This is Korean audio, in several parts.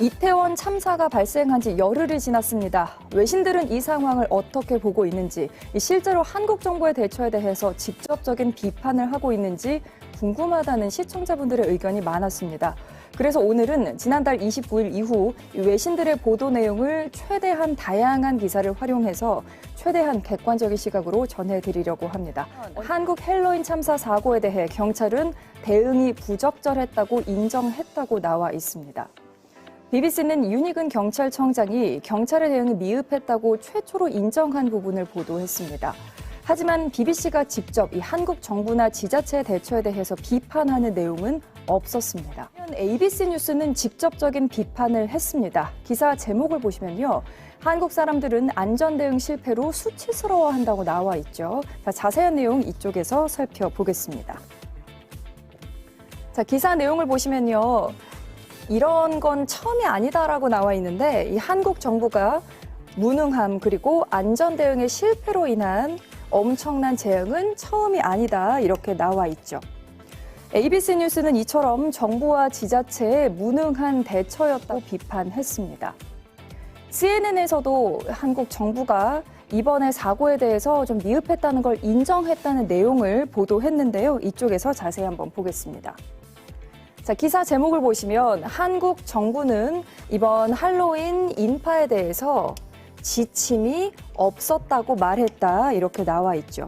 이태원 참사가 발생한 지 열흘이 지났습니다. 외신들은 이 상황을 어떻게 보고 있는지, 이 실제로 한국 정부의 대처에 대해서 직접적인 비판을 하고 있는지 궁금하다는 시청자분들의 의견이 많았습니다. 그래서 오늘은 지난달 29일 이후 이 외신들의 보도 내용을 최대한 다양한 기사를 활용해서 최대한 객관적인 시각으로 전해드리려고 합니다. 한국 헬로윈 참사 사고에 대해 경찰은 대응이 부적절했다고 인정했다고 나와 있습니다. BBC는 윤희근 경찰청장이 경찰의 대응이 미흡했다고 최초로 인정한 부분을 보도했습니다. 하지만 BBC가 직접 이 한국 정부나 지자체의 대처에 대해서 비판하는 내용은 없었습니다. ABC 뉴스는 직접적인 비판을 했습니다. 기사 제목을 보시면요. 한국 사람들은 안전 대응 실패로 수치스러워한다고 나와 있죠. 자, 자세한 내용 이쪽에서 살펴보겠습니다. 자, 기사 내용을 보시면요. 이런 건 처음이 아니다라고 나와 있는데 이 한국 정부가 무능함 그리고 안전 대응의 실패로 인한 엄청난 재앙은 처음이 아니다 이렇게 나와 있죠. ABC 뉴스는 이처럼 정부와 지자체의 무능한 대처였다고 비판했습니다. CNN에서도 한국 정부가 이번에 사고에 대해서 좀 미흡했다는 걸 인정했다는 내용을 보도했는데요. 이쪽에서 자세히 한번 보겠습니다. 자, 기사 제목을 보시면 한국 정부는 이번 할로윈 인파에 대해서 지침이 없었다고 말했다. 이렇게 나와 있죠.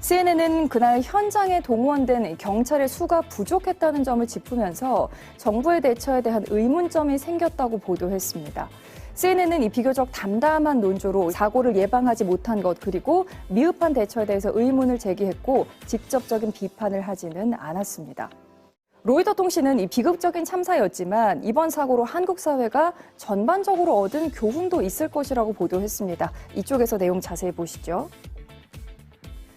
CNN은 그날 현장에 동원된 경찰의 수가 부족했다는 점을 짚으면서 정부의 대처에 대한 의문점이 생겼다고 보도했습니다. CNN은 이 비교적 담담한 논조로 사고를 예방하지 못한 것 그리고 미흡한 대처에 대해서 의문을 제기했고 직접적인 비판을 하지는 않았습니다. 로이터 통신은 이 비극적인 참사였지만 이번 사고로 한국 사회가 전반적으로 얻은 교훈도 있을 것이라고 보도했습니다. 이쪽에서 내용 자세히 보시죠.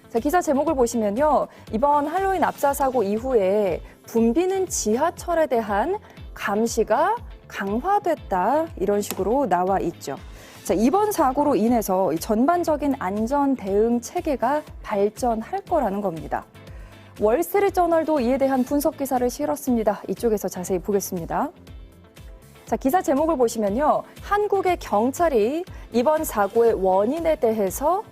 자, 기사 제목을 보시면요. 이번 할로윈 압사 사고 이후에 붐비는 지하철에 대한 감시가 강화됐다. 이런 식으로 나와 있죠. 자, 이번 사고로 인해서 이 전반적인 안전 대응 체계가 발전할 거라는 겁니다. 월스트리트저널도 이에 대한 분석 기사를 실었습니다. 이쪽에서 자세히 보겠습니다. 자, 기사 제목을 보시면요. 한국의 경찰이 이번 사고의 원인에 대해서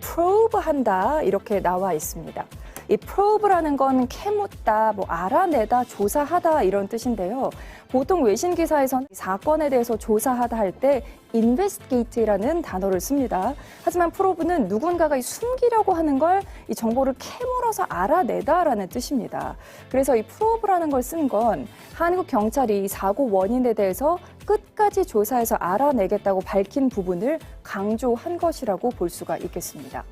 프로브한다 이렇게 나와 있습니다. 이 프로브라는 건 캐묻다, 뭐 알아내다, 조사하다 이런 뜻인데요. 보통 외신 기사에서는 사건에 대해서 조사하다 할 때 investigate라는 단어를 씁니다. 하지만 프로브는 누군가가 이 숨기려고 하는 걸 이 정보를 캐물어서 알아내다라는 뜻입니다. 그래서 이 프로브라는 걸 쓴 건 한국 경찰이 사고 원인에 대해서 끝까지 조사해서 알아내겠다고 밝힌 부분을 강조한 것이라고 볼 수가 있겠습니다.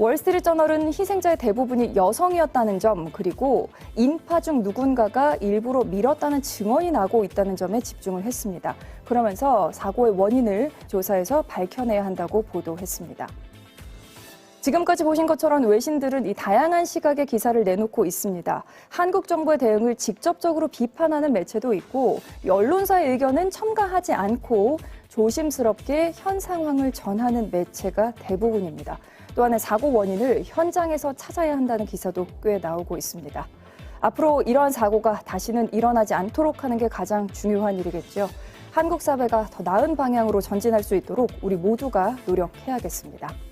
월스트리트저널은 희생자의 대부분이 여성이었다는 점 그리고 인파 중 누군가가 일부러 밀었다는 증언이 나고 있다는 점에 집중을 했습니다. 그러면서 사고의 원인을 조사해서 밝혀내야 한다고 보도했습니다. 지금까지 보신 것처럼 외신들은 이 다양한 시각의 기사를 내놓고 있습니다. 한국 정부의 대응을 직접적으로 비판하는 매체도 있고 언론사의 의견은 첨가하지 않고 조심스럽게 현 상황을 전하는 매체가 대부분입니다. 또한 사고 원인을 현장에서 찾아야 한다는 기사도 꽤 나오고 있습니다. 앞으로 이러한 사고가 다시는 일어나지 않도록 하는 게 가장 중요한 일이겠죠. 한국 사회가 더 나은 방향으로 전진할 수 있도록 우리 모두가 노력해야겠습니다.